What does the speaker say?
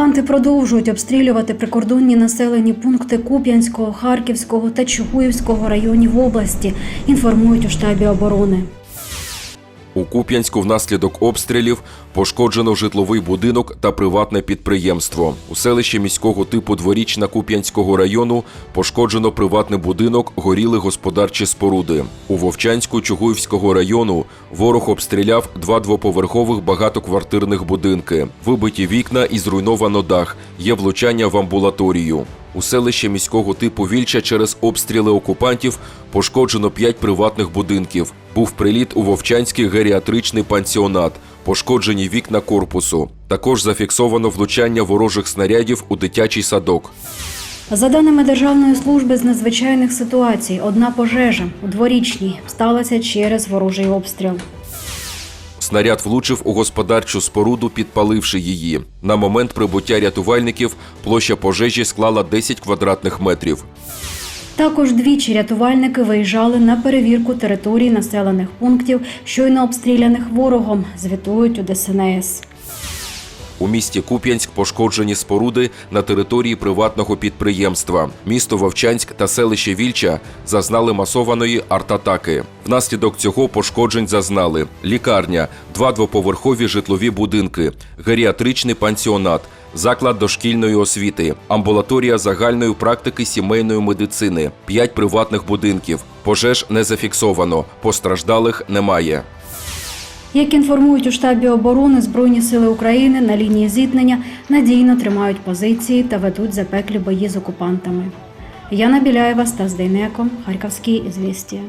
Окупанти продовжують обстрілювати прикордонні населені пункти Куп'янського, Харківського та Чугуївського районів області. Інформують у штабі оборони. У Куп'янську внаслідок обстрілів пошкоджено житловий будинок та приватне підприємство. У селищі міського типу Дворічна Куп'янського району пошкоджено приватний будинок, горіли господарчі споруди. У Вовчанську Чугуївського району ворог обстріляв два двоповерхових багатоквартирних будинки. Вибиті вікна і зруйновано дах. Є влучання в амбулаторію. У селищі міського типу Вільча через обстріли окупантів пошкоджено п'ять приватних будинків. Був приліт у Вовчанський геріатричний пансіонат, пошкоджені вікна корпусу. Також зафіксовано влучання ворожих снарядів у дитячий садок. За даними Державної служби з надзвичайних ситуацій, одна пожежа у дворічній сталася через ворожий обстріл. Снаряд влучив у господарчу споруду, підпаливши її. На момент прибуття рятувальників площа пожежі склала 10 квадратних метрів. Також двічі рятувальники виїжджали на перевірку територій населених пунктів, щойно обстріляних ворогом, звітують у ДСНС. У місті Куп'янськ пошкоджені споруди на території приватного підприємства. Місто Вовчанськ та селище Вільча зазнали масованої артатаки. Внаслідок цього пошкоджень зазнали лікарня, два двоповерхові житлові будинки, геріатричний пансіонат, заклад дошкільної освіти, амбулаторія загальної практики сімейної медицини, п'ять приватних будинків. Пожеж не зафіксовано, постраждалих немає. Як інформують у штабі оборони, Збройні сили України на лінії зіткнення надійно тримають позиції та ведуть запеклі бої з окупантами. Яна Біляєва, Стас Дейнеко, Харківські ізвістія.